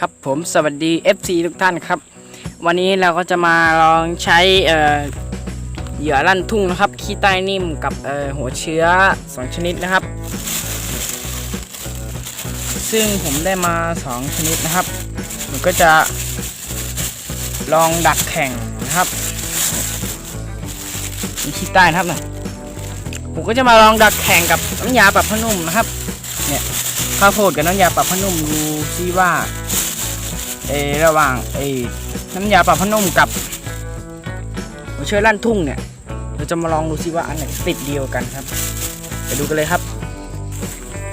ครับผมสวัสดี FC ทุกท่านครับ วันนี้เราก็จะมาลองใช้เหยื่อลั่นทุ่งนะครับ ขี้ใต้นิ่มกับหัวเชื้อ 2 ชนิดนะครับ ซึ่งผมได้มา 2 ชนิดนะครับผมก็จะลองดักแข่งนะครับมีขี้ใต้นะครับนะผมก็จะมาลองดักแข่งกับน้ำยาปรับผ้านุ่มนะครับ เนี่ยข้าวโพดกับน้ำยาปรับผ้านุ่มดูซิว่า เอระหว่างเอน้ำยาปรับผ้านุ่มกับหัวเชื้อลั่นทุ่งเนี่ย เราจะมาลองดูซิว่าอันไหนติดเดียวกันครับ ไปดูกันเลยครับ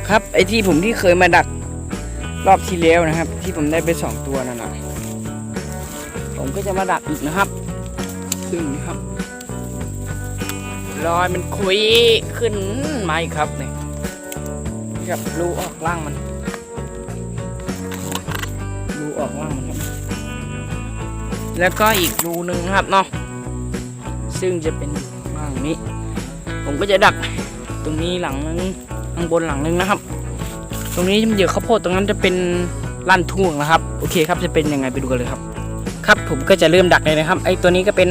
ครับไอที่ผมที่เคยมาดักรอบที่แล้วนะครับ ที่ผมได้ไปสองตัวนั่นนะผมก็จะมาดักอีกนะครับซึ่งนะครับรอยมันคุยขึ้นมาอีกครับเนี่ยกับรูออกล่างมัน ออกล่างนครับ แล้วก็อีกรูหนึ่งนะครับเนาะซึ่งจะเป็นล่างนี้ ผมก็จะดักตรงนี้หลังนึงข้างบนหลังนึงนะครับ ตรงนี้เหยื่อข้าวโพดตรงนั้นจะเป็นลั่นทุ่งนะครับ โอเคครับจะเป็นยังไงไปดูกันเลยครับ ครับผมก็จะเริ่มดักเลยนะครับ ไอ้ตัวนี้ก็เป็น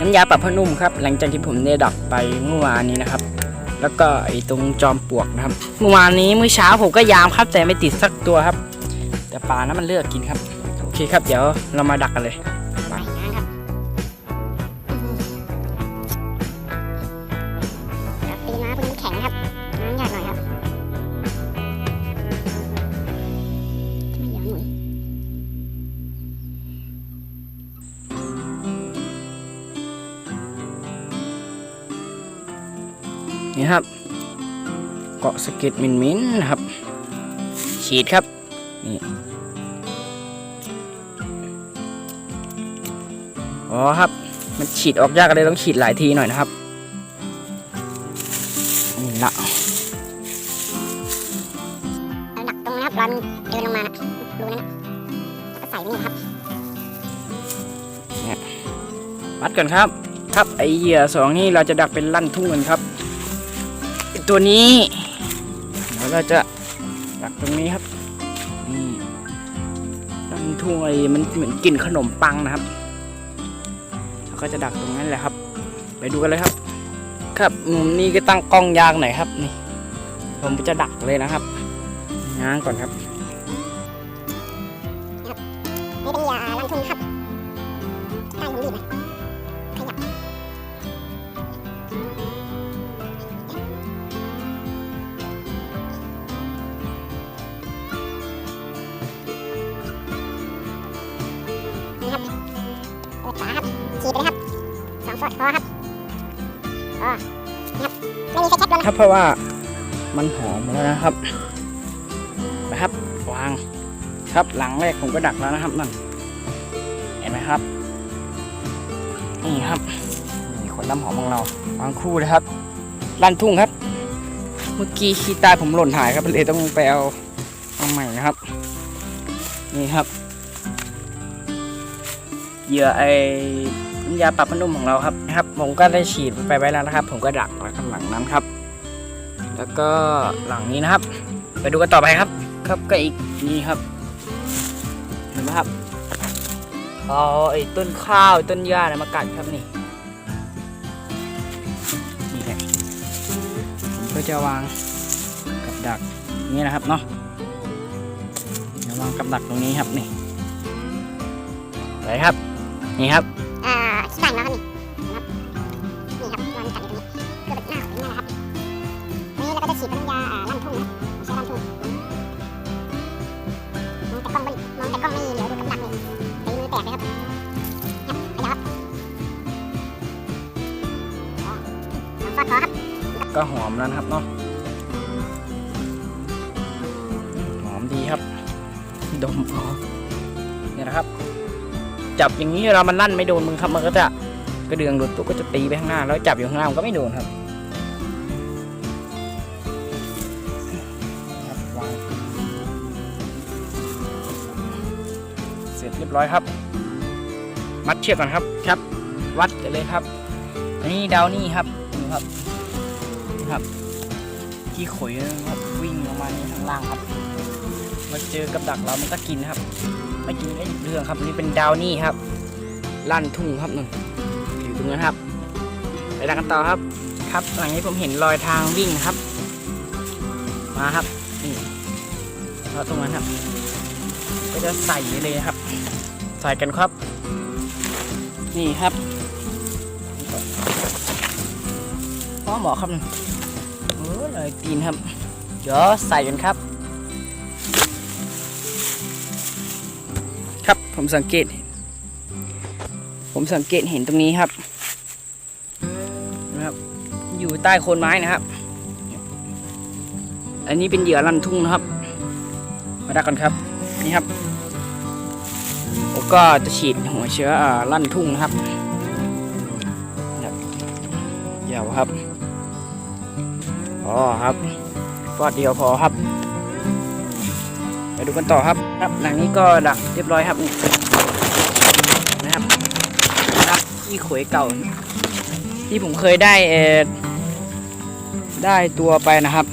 น้ำยาปรับผ้านุ่มครับ หลังจากที่ผมได้ดักไปเมื่อวานนี้นะครับ แล้วก็ไอ้ตรงจอมปลวกนะครับ เมื่อวานนี้เมื่อเช้าผมก็ยามครับแต่ไม่ติดสักตัวครับ แต่ปลานั้นมันเลือกกินครับ โอเคครับ เดี๋ยวเรามาดักกันเลยปล่อยน้ำครับครับตีน้ำพวกนี้แข็งนะครับน้ำหยาดหน่อยครับทำไมย้อนหมุนนี่ครับ เกาะสะเก็ดมินมินๆนะครับ ฉีดครับ นี่อ๋อครับ มันฉีดออกยากเลยต้องฉีดหลายทีหน่อยนะครับนี่ละเราดักตรงนะครับรอยมันเดินลงมานะรูนั้นนะแล้วก็ใส่ไว้นี่ครับวัดกันครับ ครับไอเหยื่อสองนี่เราจะดักเป็นลั่นทุ่งกันครับไอ้ตัวนี้แล้วเราจะดักตรงนี้ครับนี่ ลั่นทุ่งไอ้มันเหมือนกลิ่นขนมปังนะครับแล้วก็จะดักตรงนั้นแหละครับ ไปดูกันเลยครับ ครับมุมนี้ก็ตั้งกล้องยางหน่อยครับนี่ผมจะดักเลยนะครับง้างก่อนครับนี่เป็นยา ฟอดพอครับอ๋อนี่ครับไม่มีไฟแช็กด้วยนะครับเพราะว่ามันหอมแล้วนะครับนะครับวางครับหลังแรกผมก็ดักแล้วนะครับนั่นเห็นไหมครับ นี่ครับนี่ขนน้ำหอมของเราวางคู่เลยครับลั่นทุ่งครับ เมื่อกี้ขี้ใต้ผมหล่นหายครับเลยต้องไปเอาเอาใหม่นะครับ นี่ครับเหยื่อไอ ยาปรับผ้านุ่มของเราครับนะครับ ผมก็ได้ฉีดไปไว้แล้วนะครับ ผมก็ดักไว้ข้างหลังนั้นครับ แล้วก็หลังนี้นะครับ ไปดูกันต่อไปครับ ครับก็อีกนี่ครับเห็นไหมครับเอาไอ้ต้นข้าวต้นหญ้าเนี่ยมากัดครับนี่นี่แหละผมก็จะวางกับดักนี่นะครับเนาะเดี๋ยววางกับดักตรงนี้ครับนี่ไปครับ นี่ครับ อ่าขี้บ้านเราครับนี่นะครับนี่ครับรอยมันกัดอยู่ตรงนี้เพื่อเป็นหน้าแบบนี้นะครับนี่เราก็จะฉีดน้ำยาอ่าลั่นทุ่งนะไม่ใช่ลั่นทุ่งมองแต่กล้องไม่มองแต่กล้องไม่เหลียวดูกับดักเลยตีมือแตกเลยครับครับขยับครับอ๋อสองฟอดพอครับก็หอมแล้วนะครับเนาะหอมดีครับ ดมพอเนี่ยนะครับ จับอย่างนี้เรามันลั่นไม่โดนมือครับมันก็จะกระเดืองโดตัวก็จะตีไปข้างหน้า แล้วจับอยู่ข้างล่างมันก็ไม่โดนครับเสร็จเรียบร้อยครับ มัดเชือกก่อนครับครับ วัดกันเลยครับอันนี้ดาวนี่ครับดูครับครับ ที่ขอยนะครับวิ่งลงมาในข้างล่างครับ มาเจอกับดักเรามันก็กินครับ ไม่กินก็อีกเรื่องครับนี่เป็นดาวนี่ครับ ลั่นทุ่งครับนุ่นอยู่ตรงนั้นครับไปดักกันต่อครับ ครับ หลังนี้ผมเห็นรอยทางวิ่งครับ มาครับนี่แล้วตรงนั้นครับ ก็จะใส่เลยครับ ใส่กันครับ นี่ครับพ่อหมอครับนี่โอ้ยเลยตีนครับ เดี๋ยวใส่กันครับ ผมสังเกต ผมสังเกตเห็นตรงนี้ครับนะครับ อยู่ใต้โคนไม้นะครับ อันนี้เป็นเหยื่อลั่นทุ่งนะครับ มาดักกันครับ นี่ครับผมก็จะฉีดหัวเชื้อลั่นทุ่งนะครับนะยาวครับพอครับฟอดเดียวพอครับ ไปดูกันต่อครับครับ หลังนี้ก็ดักเรียบร้อยครับนี่นะครับรับที่ขวยเก่า ที่ผมเคยได้เอได้ตัวไปนะครับ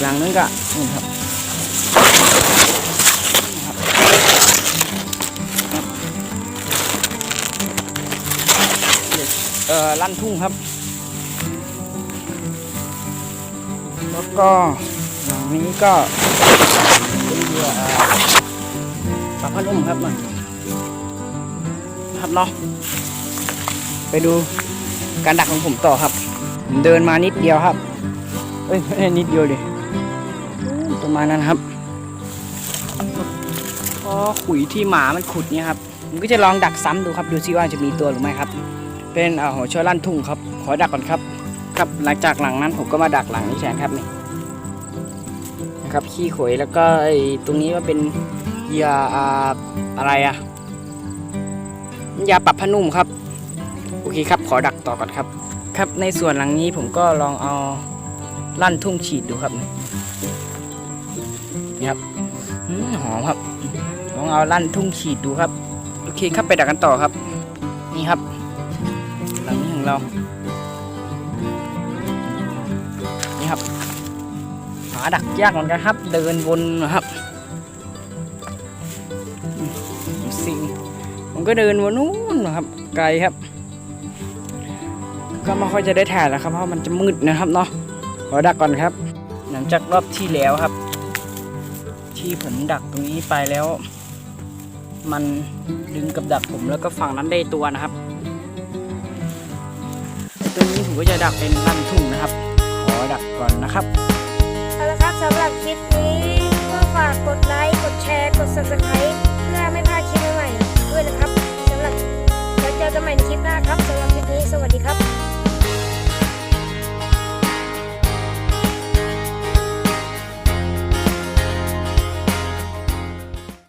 หลังนึงก็นี่ครับนี่ครับเอ่อลั่นทุ่งครับ แล้วก็ หลังนี้ก็เป็นเหยื่อปลาพันอุ่มครับมันครับเนาะไปดูการดักของผมต่อครับผมเดินมานิดเดียวครับเอ้ยนิดเดียวเลยประมาณนั้นครับพอขุยที่หมามันขุดเนี่ยครับผมก็จะลองดักซ้ำดูครับดูซิว่าจะมีตัวหรือไม่ครับ เป็นอ่อหัวเชื้อลั่นทุ่งครับ ขอดักก่อนครับ ครับหลังจากหลังนั้นผมก็มาดักหลังนี้แทนครับนี่ นะครับขี้ขยแล้วก็ไอ้ตรงนี้ก็เป็นยาอะไรอะยาปรับผ้านุ่มครับ โอเคครับขอดักต่อก่อนครับ ครับในส่วนหลังนี้ผมก็ลองเอาลั่นทุ่งฉีดดูครับนี่ครับหอมครับลองเอาลั่นทุ่งฉีดดูครับโอเคครับไปดักกันต่อครับ นี่ครับ หลังนี้ของเรานี่ครับาดักยากเหมือนกันครับ เดินวนนะครับสิงผมก็เดินวนนู้นนะครับ ไกลครับ ก็ไม่ค่อยจะได้ถ่ายแล้วครับ เพราะมันจะมืดนะครับเนาะขอดักก่อนครับ หลังจากรอบที่แล้วครับ ที่ผมดักตรงนี้ไปแล้ว มันดึงกับดักผมแล้วก็ฝั่งนั้นได้ตัวนะครับตรงนี้ผมก็จะดักเป็นลั่นทุ่งนะครับ ขอดักก่อนนะครับ ครับสำหรับคลิปนี้ก็ฝากกดไลค์ กดแชร์ กด subscribe เพื่อไม่พลาดคลิปใหม่ๆด้วยนะครับสำหรับแล้วเจอกันใหม่ในคลิปหน้าครับสำหรับคลิปนี้สวัสดีครับ